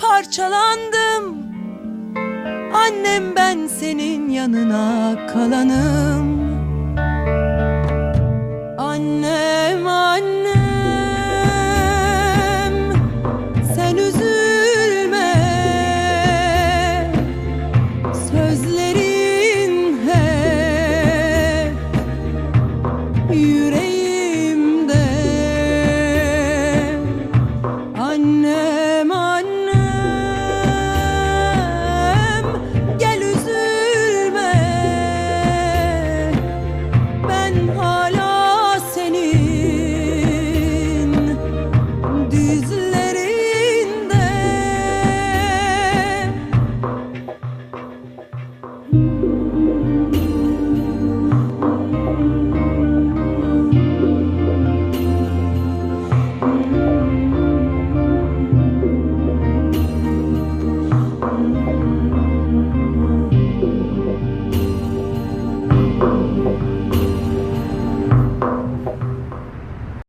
parçalandım. Annem ben senin yanına kalanım. Annem annem sen üzülme. Sözlerin hep yüreğim